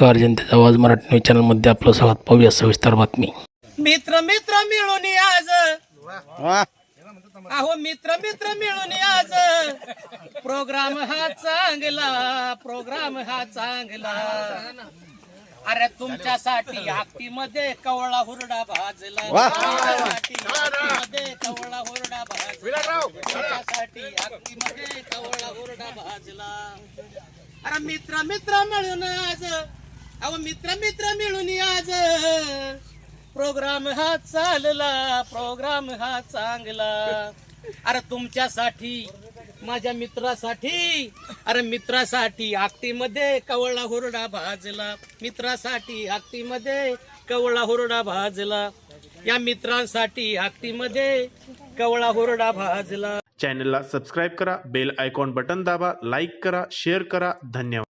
नमस्कार जनतेचा आवाज मराठी न्यूज चॅनलमध्ये आपलं स्वागत. पाहूया सविस्तर बातमी. मित्र मित्र मिळून आज. अहो मित्र मित्र मिळून आज. प्रोग्राम हा चांगला प्रोग्राम हा चांगला. अरे तुमच्यासाठी मध्ये कवळा हुरडा भाजला. मध्ये कवळा हुरडा भाजला. तुमच्यासाठी मध्ये कवळा हुरडा भाजला. अरे मित्र मित्र मिळून आज. अहो मित्र मित्र मिळून आज. प्रोग्राम हा चालला प्रोग्राम हा चांगला. अरे तुमच्यासाठी माझ्या मित्रासाठी अरे मित्रासाठी आकटीमध्ये कवळा हुरडा भाजला. मित्रासाठी आकटीमध्ये कवळा हुरडा भाजला. या मित्रांसाठी आकटीमध्ये कवळा हुरडा भाजला. चॅनलला सबस्क्राईब करा बेल आयकॉन बटन दाबा लाईक करा शेअर करा. धन्यवाद.